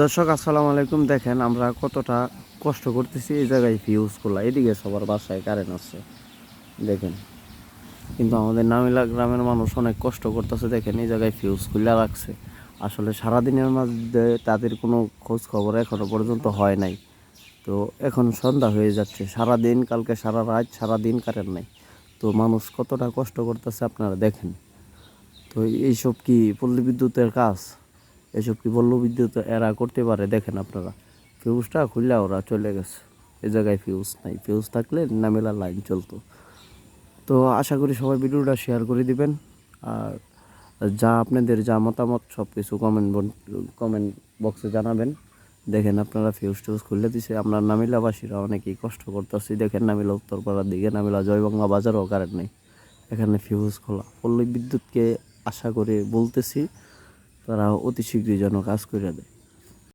দর্শক, আসসালামু আলাইকুম। দেখেন, আমরা কতটা কষ্ট করতেছি এই জায়গায় ফিউজ খোলা এদিকে সবার বাসায় কারেন্ট আছে। দেখেন, কিন্তু আমাদের নামিলা গ্রামের মানুষ অনেক কষ্ট করতেছে। দেখেন, এই জায়গায় ফিউজ খুলে রাখছে। আসলে সারাদিনের মধ্যে তাদের কোনো খোঁজ খবর এখনও পর্যন্ত হয় নাই। তো এখন সন্ধ্যা হয়ে যাচ্ছে। সারা দিন কালকে সারা রাত সারা দিন কারেন্ট নাই। তো মানুষ কতটা কষ্ট করতেছে আপনারা দেখেন। তো এইসব কি পল্লী বিদ্যুতের কাজ? এসব কি বল্ল বিদ্যুৎ? এরা করতে পারে, দেখেন আপনারা। ফিউজটা খুললে ওরা চলে গেছে। এ জায়গায় ফিউজ নাই। ফিউজ থাকলে নামেলা লাইন চলতো। তো আশা করি সবাই ভিডিওটা শেয়ার করে দিবেন। আর যা আপনাদের যা মতামত সব কিছু কমেন্ট কমেন্ট বক্সে জানাবেন। দেখেন আপনারা ফিউজ টিউজ খুলে দিছে। আমরা নামিলাবাসীরা অনেকেই কষ্ট করতেছি। দেখেন নামিলা উত্তরপাড়ার দিকে, নামিলা জয়বাংলা বাজারও কারেন্ট নেই। এখানে ফিউজ খোলা। পল্লী বিদ্যুৎকে আশা করে বলতেছি। তারা অতি শীঘ্রই যেন কাজ করে দেয়।